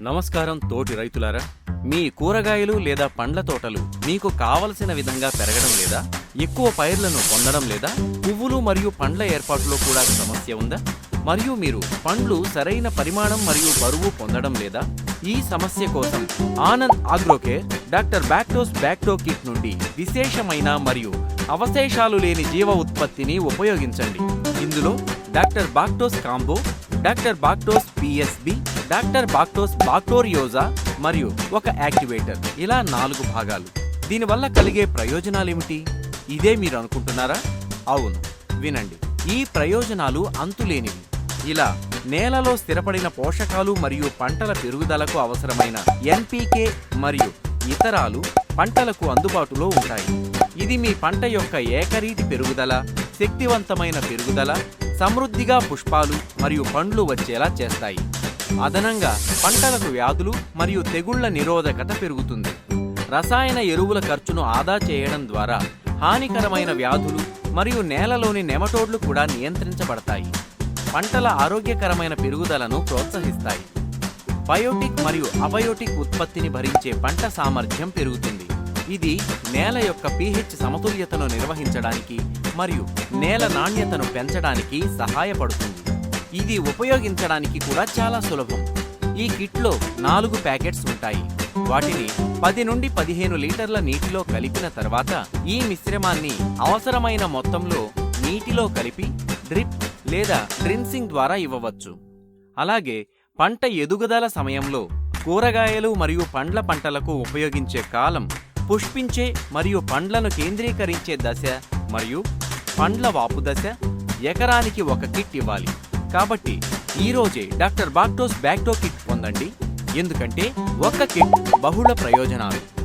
నమస్కారం తోటి రైతులారా మీ కూరగాయలు లేదా పండ్ల తోటలు మీకు కావలసిన విధంగా పెరగడం లేదా ఎక్కువ పైర్లను పొందడం లేదా పువ్వులు మరియు పండ్ల ఏర్పాటులో కూడా సమస్య ఉందా? మరియు మీరు పండ్లు సరైన పరిమాణం మరియు బరువు పొందడం లేదా? ఈ సమస్య కోసం Anand Agrocare doctor Bactos Bacto kit నుండి విశేషమైన మరియు అవశేషాలు లేని జీవ ఉత్పత్తిని ఉపయోగించండి. ఇందులో doctor Bactos combo doctor Bactos PSB doctor Bactos బాక్టోరియోజా మరియు ఒక యాక్టివేటర్. ఇలా నాలుగు భాగాలు. దీనివల్ల కలిగే ప్రయోజనాలేమిటి? ఇదే మీరు అనుకుంటున్నారా? అవును. వినండి. ఈ ప్రయోజనాలు అంతులేనివి. ఇలా నేలలో స్థిరపడిన పోషకాలు మరియు పంటల పెరుగుదలకు అవసరమైన ఎన్పీకే మరియు ఇతరాలు పంటలకు అందుబాటులో ఉంటాయి. ఇది మీ పంట యొక్క ఏకరీతి పెరుగుదల శక్తివంతమైన పెరుగుదల సమృద్ధిగా పుష్పాలు మరియు పండ్లు వచ్చేలా చేస్తాయి. అదనంగా పంటలకు వ్యాధులు మరియు తెగుళ్ళ నిరోధకత పెరుగుతుంది. రసాయన ఎరువుల ఖర్చును ఆదా చేయడం ద్వారా హానికరమైన వ్యాధులు మరియు నేలలోని నెమటోడ్లు కూడా నియంత్రించబడతాయి. పంటల ఆరోగ్యకరమైన పెరుగుదలను ప్రోత్సహిస్తాయి. బయోటిక్ మరియు అబయోటిక్ ఉత్పత్తిని భరించే పంట సామర్థ్యం పెరుగుతుంది. ఇది నేల యొక్క పీహెచ్ సమతుల్యతను నిర్వహించడానికి మరియు నేల నాణ్యతను పెంచడానికి సహాయపడుతుంది. ఇది ఉపయోగించడానికి కూడా చాలా సులభం. ఈ కిట్లో నాలుగు ప్యాకెట్స్ ఉంటాయి. వాటిని పది నుండి పదిహేను లీటర్ల నీటిలో కలిపిన తర్వాత ఈ మిశ్రమాన్ని అవసరమైన మొత్తంలో నీటిలో కలిపి డ్రిప్ లేదా డ్రిన్సింగ్ ద్వారా ఇవ్వవచ్చు. అలాగే పంట ఎదుగుదల సమయంలో కూరగాయలు మరియు పండ్ల పంటలకు ఉపయోగించే కాలం పుష్పించే మరియు పండ్లను కేంద్రీకరించే దశ మరియు పండ్ల వాపు దశ ఎకరానికి ఒక కిట్ ఇవ్వాలి. కాబట్టి ఈరోజే డాక్టర్ బాక్టోస్ బ్యాక్టో కిట్ పొందండి. ఎందుకంటే ఒక్క కిట్ బహుళ ప్రయోజనాలు.